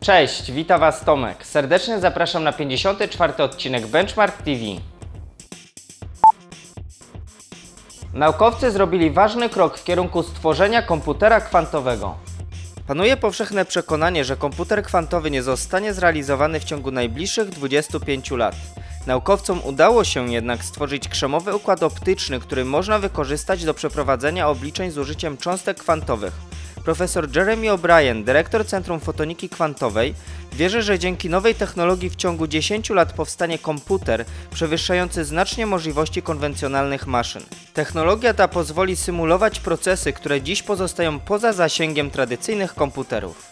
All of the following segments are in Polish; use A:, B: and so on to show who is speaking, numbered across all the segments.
A: Cześć, witam Was Tomek. Serdecznie zapraszam na 54. odcinek Benchmark TV. Naukowcy zrobili ważny krok w kierunku stworzenia komputera kwantowego. Panuje powszechne przekonanie, że komputer kwantowy nie zostanie zrealizowany w ciągu najbliższych 25 lat. Naukowcom udało się jednak stworzyć krzemowy układ optyczny, który można wykorzystać do przeprowadzenia obliczeń z użyciem cząstek kwantowych. Profesor Jeremy O'Brien, dyrektor Centrum Fotoniki Kwantowej, wierzy, że dzięki nowej technologii w ciągu 10 lat powstanie komputer przewyższający znacznie możliwości konwencjonalnych maszyn. Technologia ta pozwoli symulować procesy, które dziś pozostają poza zasięgiem tradycyjnych komputerów.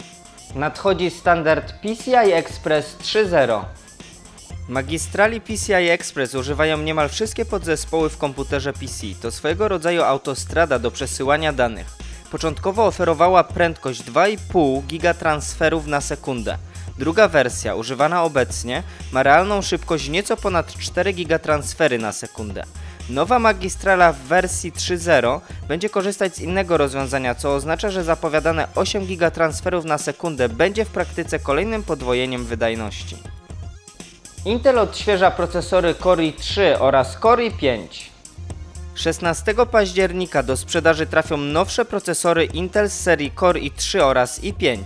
A: Nadchodzi standard PCI Express 3.0. Magistrali PCI Express używają niemal wszystkie podzespoły w komputerze PC. To swojego rodzaju autostrada do przesyłania danych. Początkowo oferowała prędkość 2,5 gigatransferów na sekundę. Druga wersja, używana obecnie, ma realną szybkość nieco ponad 4 gigatransfery na sekundę. Nowa magistrala w wersji 3.0 będzie korzystać z innego rozwiązania, co oznacza, że zapowiadane 8 gigatransferów na sekundę będzie w praktyce kolejnym podwojeniem wydajności. Intel odświeża procesory Core i3 oraz Core i5. 16 października do sprzedaży trafią nowsze procesory Intel z serii Core i3 oraz i5.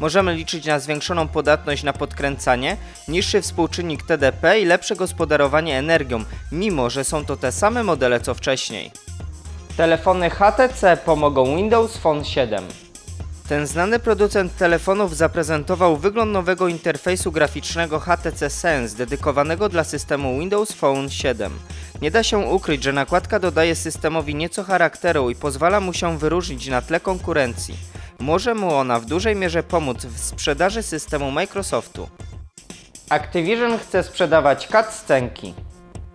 A: Możemy liczyć na zwiększoną podatność na podkręcanie, niższy współczynnik TDP i lepsze gospodarowanie energią, mimo że są to te same modele co wcześniej. Telefony HTC pomogą Windows Phone 7. Ten znany producent telefonów zaprezentował wygląd nowego interfejsu graficznego HTC Sense dedykowanego dla systemu Windows Phone 7. Nie da się ukryć, że nakładka dodaje systemowi nieco charakteru i pozwala mu się wyróżnić na tle konkurencji. Może mu ona w dużej mierze pomóc w sprzedaży systemu Microsoftu. Activision chce sprzedawać cutscenki.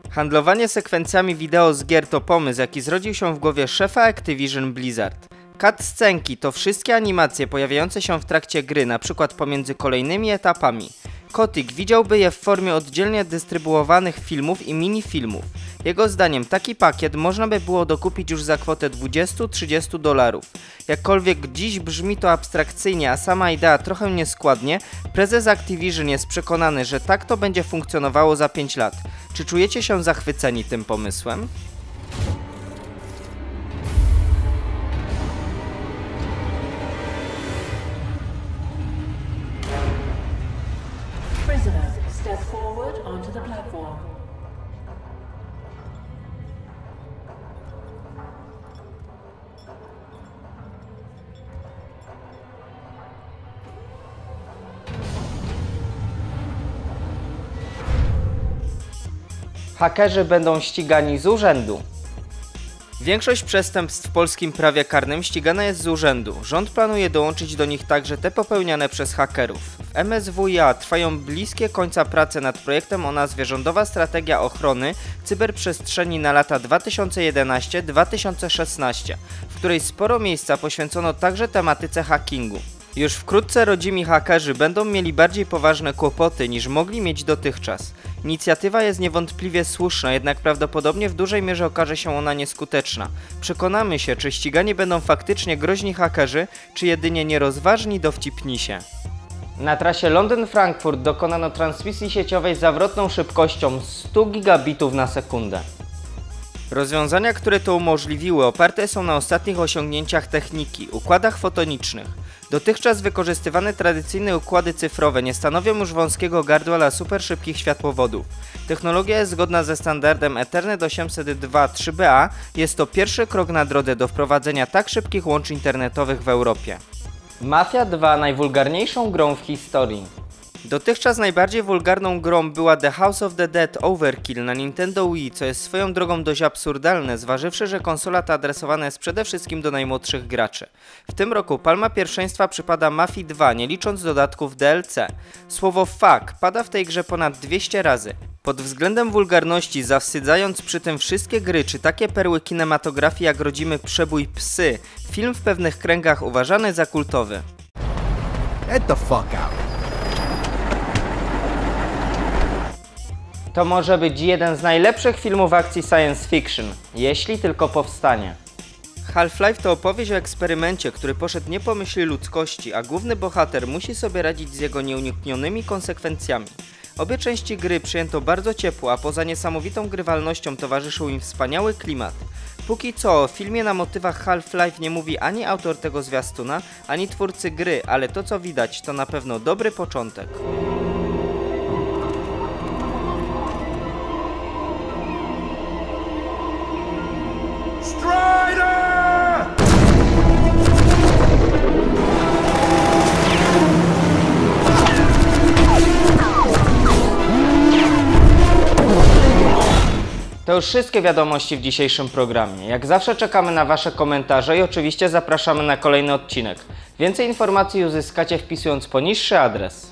A: Handlowanie sekwencjami wideo z gier to pomysł, jaki zrodził się w głowie szefa Activision Blizzard. Cutscenki to wszystkie animacje pojawiające się w trakcie gry, np. pomiędzy kolejnymi etapami. Kotick widziałby je w formie oddzielnie dystrybuowanych filmów i minifilmów. Jego zdaniem taki pakiet można by było dokupić już za kwotę 20-30 dolarów. Jakkolwiek dziś brzmi to abstrakcyjnie, a sama idea trochę nieskładnie, prezes Activision jest przekonany, że tak to będzie funkcjonowało za 5 lat. Czy czujecie się zachwyceni tym pomysłem?
B: Platform.
A: Hakerzy będą ścigani z urzędu. Większość przestępstw w polskim prawie karnym ścigana jest z urzędu. Rząd planuje dołączyć do nich także te popełniane przez hakerów. W MSWiA trwają bliskie końca prace nad projektem o nazwie Rządowa Strategia Ochrony Cyberprzestrzeni na lata 2011-2016, w której sporo miejsca poświęcono także tematyce hackingu. Już wkrótce rodzimi hakerzy będą mieli bardziej poważne kłopoty niż mogli mieć dotychczas. Inicjatywa jest niewątpliwie słuszna, jednak prawdopodobnie w dużej mierze okaże się ona nieskuteczna. Przekonamy się, czy ścigani będą faktycznie groźni hakerzy, czy jedynie nierozważni dowcipnisie. Na trasie Londyn-Frankfurt dokonano transmisji sieciowej z zawrotną szybkością 100 gigabitów na sekundę. Rozwiązania, które to umożliwiły, oparte są na ostatnich osiągnięciach techniki, układach fotonicznych. Dotychczas wykorzystywane tradycyjne układy cyfrowe nie stanowią już wąskiego gardła dla superszybkich światłowodów. Technologia jest zgodna ze standardem Ethernet 802 3BA. Jest to pierwszy krok na drodze do wprowadzenia tak szybkich łączy internetowych w Europie. Mafia 2 najwulgarniejszą grą w historii. Dotychczas najbardziej wulgarną grą była The House of the Dead Overkill na Nintendo Wii, co jest swoją drogą dość absurdalne, zważywszy, że konsola ta adresowana jest przede wszystkim do najmłodszych graczy. W tym roku palma pierwszeństwa przypada Mafii 2, nie licząc dodatków DLC. Słowo fuck pada w tej grze ponad 200 razy. Pod względem wulgarności, zawstydzając przy tym wszystkie gry czy takie perły kinematografii jak rodzimy przebój Psy, film w pewnych kręgach uważany za kultowy.
C: Get the fuck out.
A: To może być jeden z najlepszych filmów akcji science fiction, jeśli tylko powstanie. Half-Life to opowieść o eksperymencie, który poszedł nie po myśli ludzkości, a główny bohater musi sobie radzić z jego nieuniknionymi konsekwencjami. Obie części gry przyjęto bardzo ciepło, a poza niesamowitą grywalnością towarzyszył im wspaniały klimat. Póki co o filmie na motywach Half-Life nie mówi ani autor tego zwiastuna, ani twórcy gry, ale to co widać to na pewno dobry początek. To już wszystkie wiadomości w dzisiejszym programie. Jak zawsze czekamy na Wasze komentarze i oczywiście zapraszamy na kolejny odcinek. Więcej informacji uzyskacie wpisując poniższy adres.